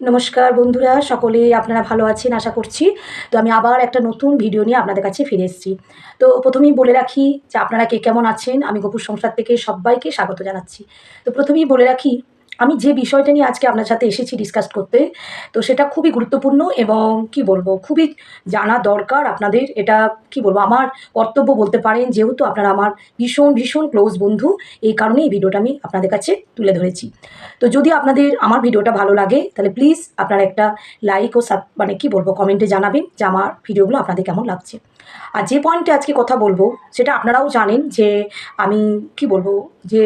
নমস্কার বন্ধুরা সকলে আপনারা ভালো আছেন আশা করছি। তো আমি আবার একটা নতুন ভিডিও নিয়ে আপনাদের কাছে ফিরে এসেছি। তো প্রথমেই বলে রাখি যে আপনারা কে কেমন আছেন, আমি গোপুর সংসার থেকে সবাইকে স্বাগত জানাচ্ছি। তো প্রথমেই বলে রাখি আমি যে বিষয়টা নিয়ে আজকে আপনার সাথে এসেছি ডিসকাস করতে, তো সেটা খুবই গুরুত্বপূর্ণ এবং কি বলব, খুবই জানা দরকার আপনাদের। এটা কি বলব, আমার কর্তব্য বলতে পারেন, যেহেতু আপনারা আমার ভীষণ ভীষণ ক্লোজ বন্ধু, এই কারণে এই ভিডিওটা আমি আপনাদের কাছে তুলে ধরেছি। তো যদি আপনাদের আমার ভিডিওটা ভালো লাগে, তাহলে প্লিজ আপনারা একটা লাইক ও মানে কি বলব কমেন্টে জানাবেন যে আমার ভিডিওগুলো আপনাদের কেমন লাগছে। আর যে পয়েন্টে আজকে কথা বলব, সেটা আপনারাও জানেন যে আমি কি বলব, যে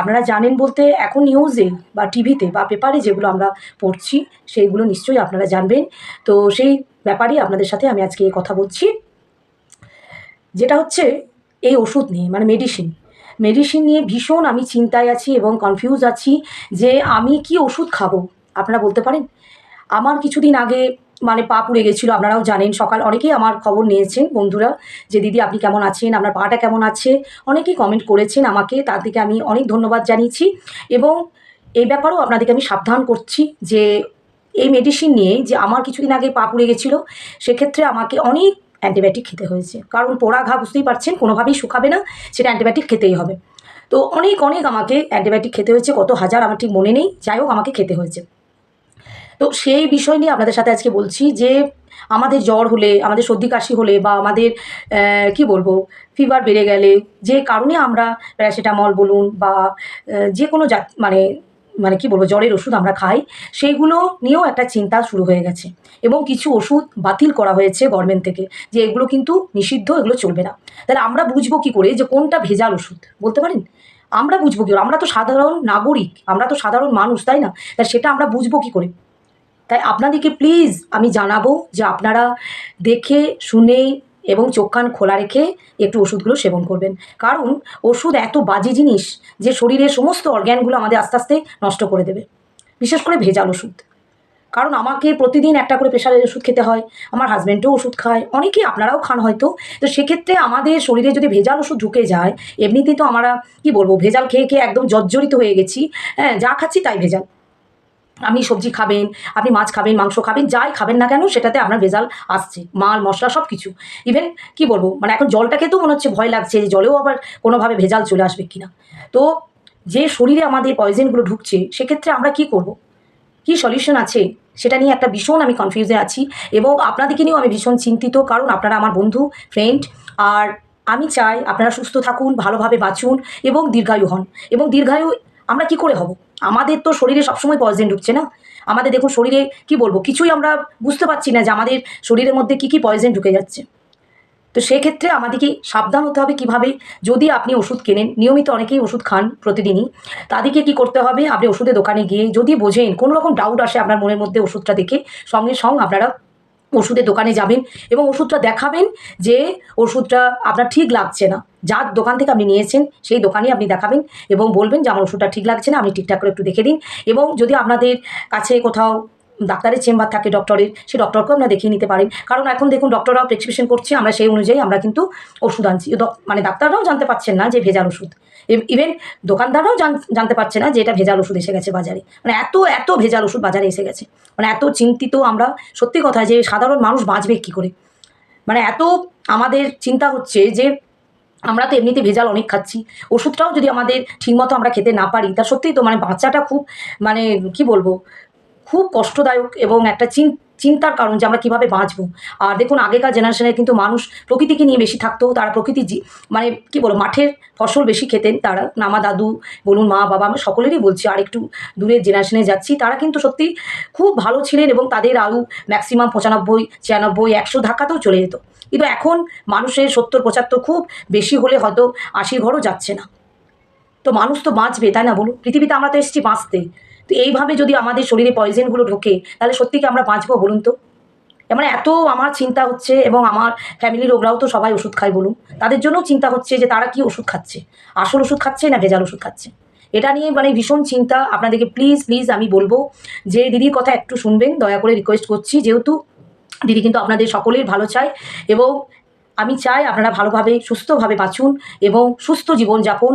আপনারা জানেন বলতে এখন নিউজে বা টিভিতে বা পেপারে যেগুলো আমরা পড়ছি, সেইগুলো নিশ্চয়ই আপনারা জানবেন। তো সেই ব্যাপারেই আপনাদের সাথে আমি আজকে কথা বলছি। যেটা হচ্ছে, এই ওষুধ নিয়ে মানে মেডিসিন মেডিসিন নিয়ে ভীষণ আমি চিন্তায় আছি এবং কনফিউজ আছি যে আমি কি ওষুধ খাব, আপনারা বলতে পারেন? আমার কিছুদিন আগে মানে পা পুড়ে গেছিল, আপনারাও জানেন। সকাল অনেকেই আমার খবর নিয়েছেন, বন্ধুরা, যে দিদি আপনি কেমন আছেন, আপনার পাটা কেমন আছে? অনেকেই কমেন্ট করেছেন আমাকে, তার দিকে আমি অনেক ধন্যবাদ জানিয়েছি। এবং এই ব্যাপারেও আপনাদেরকে আমি সাবধান করছি যে এই মেডিসিন নিয়ে যে আমার কিছুদিন আগে পা পুড়ে গেছিল, সেক্ষেত্রে আমাকে অনেক অ্যান্টিবায়োটিক খেতে হয়েছে। কারণ পোড়া ঘা বুঝতেই পারছেন, কোনোভাবেই শুকাবে না, সেটা অ্যান্টিবায়োটিক খেতেই হবে। তো অনেক অনেক আমাকে অ্যান্টিবায়োটিক খেতে হয়েছে, কত হাজার আমার ঠিক মনে নেই, যাই হোক, আমাকে খেতে হয়েছে। তো সেই বিষয় নিয়ে আপনাদের সাথে আজকে বলছি যে আমাদের জ্বর হলে, আমাদের সর্দি কাশি হলে বা আমাদের কি বলব ফিভার বেড়ে গেলে যে কারণে আমরা প্যারাসিটামল বলুন বা যে কোনো জাত মানে মানে কি বলব, জ্বরের ওষুধ আমরা খাই সেইগুলো নিয়েও একটা চিন্তা শুরু হয়ে গেছে। এবং কিছু ওষুধ বাতিল করা হয়েছে গভর্নমেন্ট থেকে, যে এগুলো কিন্তু নিষিদ্ধ, এগুলো চলবে না। তাহলে আমরা বুঝব কি করে যে কোনটা ভেজাল ওষুধ, বলতে পারেন? আমরা বুঝব কি করে? আমরা তো সাধারণ নাগরিক, আমরা তো সাধারণ মানুষ, তাই না? তা সেটা আমরা বুঝব কি করে? তাই আপনাদেরকে প্লিজ আমি জানাব যে আপনারা দেখে, শুনে এবং চোখ কান খোলা রেখে একটু ওষুধগুলো সেবন করবেন। কারণ ওষুধ এত বাজে জিনিস যে শরীরের সমস্ত অর্গ্যানগুলো আমাদের আস্তে আস্তে নষ্ট করে দেবে। বিশেষ করে ভেজাল ওষুধ। কারণ আমাকে প্রতিদিন একটা করে প্রেশারের ওষুধ খেতে হয়, আমার হাজব্যান্ডও ওষুধ খায় অনেকেই আপনারাও খান হয়তো। তো সেক্ষেত্রে আমাদের শরীরে যদি ভেজাল ওষুধ ঢুকে যায়, এমনিতেই তো আমরা, কি বলব, ভেজাল খেয়ে খেয়ে একদম জর্জরিত হয়ে গেছি। হ্যাঁ যা খাচ্ছি তাই ভেজাল। আপনি সবজি খাবেন, আপনি মাছ খাবেন, মাংস খাবেন, যাই খাবেন না কেন সেটাতে আপনার ভেজাল আসছে। মাল, মশলা সব কিছু ইভেন কি বলব মানে এখন জলটা খেতেও মনে হচ্ছে ভয় লাগছে যে জলেও আবার কোনোভাবে ভেজাল চলে আসবে কিনা। তো যে শরীরে আমাদের পয়জেনগুলো ঢুকছে, সেক্ষেত্রে আমরা কি করব? কি সলিউশন আছে? সেটা নিয়ে একটা ভীষণ আমি কনফিউজে আছি এবং আপনাদেরকে নিয়েও আমি ভীষণ চিন্তিত, কারণ আপনারা আমার বন্ধু ফ্রেন্ড আর আমি চাই আপনারা সুস্থ থাকুন, ভালোভাবে বাঁচুন এবং দীর্ঘায়ু হন। এবং দীর্ঘায়ু আমরা কি করে হব? আমাদের তো শরীরে সবসময় পয়জেন ঢুকছে না? আমাদের দেখুন শরীরে, কি বলব, কিছুই আমরা বুঝতে পারছি না যে আমাদের শরীরের মধ্যে কি কি পয়জেন ঢুকে যাচ্ছে। তো সেক্ষেত্রে আমাদেরকে সাবধান হতে হবে কীভাবে? যদি আপনি ওষুধ কেনেন, নিয়মিত অনেকেই ওষুধ খান প্রতিদিনই, তাদেরকে কি করতে হবে? আপনি ওষুধের দোকানে গিয়ে যদি বোঝেন, কোনো রকম ডাউট আসে আপনার মনের মধ্যে ওষুধটা দেখে, সঙ্গে সঙ্গে আপনারা ওষুধের দোকানে যাবেন এবং ওষুধটা দেখাবেন যে ওষুধটা আপনার ঠিক লাগছে না। যার দোকান থেকে আপনি নিয়েছেন, সেই দোকানে আপনি দেখাবেন এবং বলবেন যে আমার ওষুধটা ঠিক লাগছে না, আপনি ঠিকঠাক করে একটু দেখে দিন। এবং যদি আপনাদের কাছে কোথাও ডাক্তারের চেম্বার থাকে ডক্টরের সেই ডক্টরকেও আপনারা দেখিয়ে নিতে পারেন কারণ এখন দেখুন ডক্টররাও প্রেসক্রিপশন করছে, আমরা সেই অনুযায়ী আমরা কিন্তু ওষুধ আনছি। মানে ডাক্তাররাও জানতে পারছেন না যে ভেজাল ওষুধ। ইভেন দোকানদাররাও জানতে পারছে না যে এটা ভেজাল ওষুধ এসে গেছে বাজারে। মানে এত এত ভেজাল ওষুধ বাজারে এসে গেছে। মানে এত চিন্তিত আমরা, সত্যি কথা যে সাধারণ মানুষ বাঁচবে কী করে? মানে এত আমাদের চিন্তা হচ্ছে যে আমরা তো এমনিতে ভেজাল অনেক খাচ্ছি। ওষুধটাও যদি আমাদের ঠিকমতো আমরা খেতে না পারি, তা সত্যিই তো মানে বাচ্চাটা খুব মানে কি বলব? খুব কষ্টদায়ক এবং একটা চিন, চিন্তার কারণ যে আমরা কীভাবে বাঁচবো। আর দেখুন, আগেকার জেনারেশনে কিন্তু মানুষ প্রকৃতিকে নিয়ে বেশি থাকতো, তারা প্রকৃতি মানে কি বলব, মাঠের ফসল বেশি খেতেন, তারা নামা দাদু, বলুন মা, বাবা আমি সকলেরই বলছি, আর একটু দূরের জেনারেশনে যাচ্ছি, তারা কিন্তু সত্যি খুব ভালো ছিলেন এবং তাদের আয়ু ম্যাক্সিমাম পঁচানব্বই, ছিয়ানব্বই, একশো ধাক্কাতেও চলে যেত। কিন্তু এখন মানুষের সত্তর, পঁচাত্তর খুব বেশি হলে হয়তো আশির ঘরও যাচ্ছে না। তো মানুষ তো বাঁচবে, তাই না বলুন? পৃথিবীতে আমরা তো এসেছি বাঁচতে। তো এইভাবে যদি আমাদের শরীরে পয়জেনগুলো ঢোকে, তাহলে সত্যি কি আমরা বাঁচবো বলুন তো? মানে এত আমার চিন্তা হচ্ছে এবং আমার ফ্যামিলির লোকরাও তো সবাই ওষুধ খায় বলুন। তাদের জন্যও চিন্তা হচ্ছে যে তারা কি ওষুধ খাচ্ছে? আসল ওষুধ খাচ্ছে না ভেজাল ওষুধ খাচ্ছে? এটা নিয়ে মানে ভীষণ চিন্তা আপনাদেরকে প্লিজ প্লিজ আমি বলব যে দিদির কথা একটু শুনবেন, দয়া করে রিকোয়েস্ট করছি। যেহেতু দিদি কিন্তু আপনাদের সকলের ভালো চায় এবং আমি চাই আপনারা ভালোভাবে, সুস্থভাবে বাঁচুন এবং সুস্থ জীবনযাপন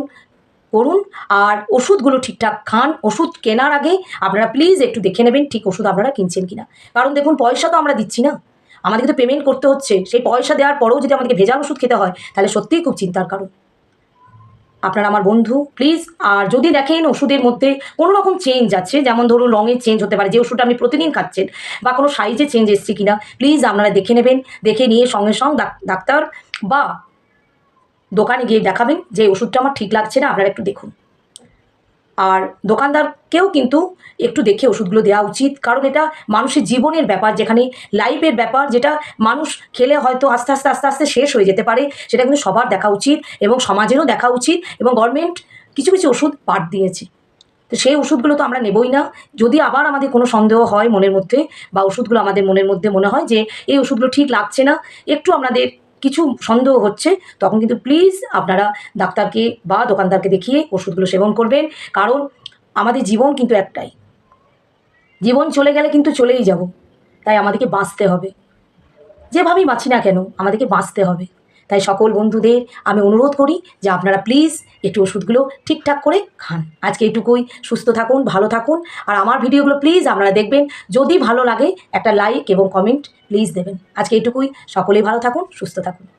করুন। আর ওষুধগুলো ঠিকঠাক খান। ওষুধ কেনার আগে আপনারা প্লিজ একটু দেখে নেবেন ঠিক ওষুধ আপনারা কিনছেন কিনা। কারণ দেখুন, পয়সা তো আমরা দিচ্ছি না। আমাদেরকে তো পেমেন্ট করতে হচ্ছে। সেই পয়সা দেওয়ার পরেও যদি আমাদেরকে ভেজাল ওষুধ খেতে হয়, তাহলে সত্যিই খুব চিন্তার কারণ। আপনারা আমার বন্ধু প্লিজ আর যদি দেখেন ওষুধের মধ্যে কোনো রকম চেঞ্জ আছে, যেমন ধরুন রঙের চেঞ্জ হতে পারে, যে ওষুধটা আপনি প্রতিদিন খাচ্ছেন বা কোনো সাইজে চেঞ্জ এসছে কিনা প্লিজ আপনারা দেখে নেবেন। দেখে নিয়ে সঙ্গে সঙ্গে ডাক্তার বা দোকানে গিয়ে দেখাবেন যে ওষুধটা আমার ঠিক লাগছে না, আপনারা একটু দেখুন। আর দোকানদারকেও কিন্তু একটু দেখে ওষুধগুলো দেওয়া উচিত, কারণ এটা মানুষের জীবনের ব্যাপার, যেখানে লাইফের ব্যাপার, যেটা মানুষ খেলে হয়তো আস্তে আস্তে আস্তে আস্তে শেষ হয়ে যেতে পারে, সেটা কিন্তু সবার দেখা উচিত এবং সমাজেরও দেখা উচিত এবং গভর্নমেন্ট কিছু কিছু ওষুধ পাঠ দিয়েছে। তো সেই ওষুধগুলো তো আমরা নেবই না। যদি আবার আমাদের কোনো সন্দেহ হয় মনের মধ্যে বা ওষুধগুলো আমাদের মনের মধ্যে মনে হয় যে এই ওষুধগুলো ঠিক লাগছে না, একটু আমাদের কিছু সন্দেহ হচ্ছে, তখন কিন্তু প্লিজ আপনারা ডাক্তারকে বা দোকানদারকে দেখিয়ে ওষুধগুলো সেবন করবেন। কারণ আমাদের জীবন কিন্তু একটাই। জীবন চলে গেলে কিন্তু চলেই যাব। তাই আমাদেরকে বাঁচতে হবে। যেভাবেই বাঁচি না কেন, আমাদেরকে বাঁচতে হবে। তাই সকল বন্ধুদের আমি অনুরোধ করি যে আপনারা প্লিজ একটু ওষুধগুলো ঠিকঠাক করে খান। আজকে এটুকুই সুস্থ থাকুন, ভালো থাকুন। আর আমার ভিডিওগুলো প্লিজ আপনারা দেখবেন। যদি ভালো লাগে একটা লাইক এবং কমেন্ট প্লিজ দেবেন। আজকে এটুকুই সকলেই ভালো থাকুন, সুস্থ থাকুন।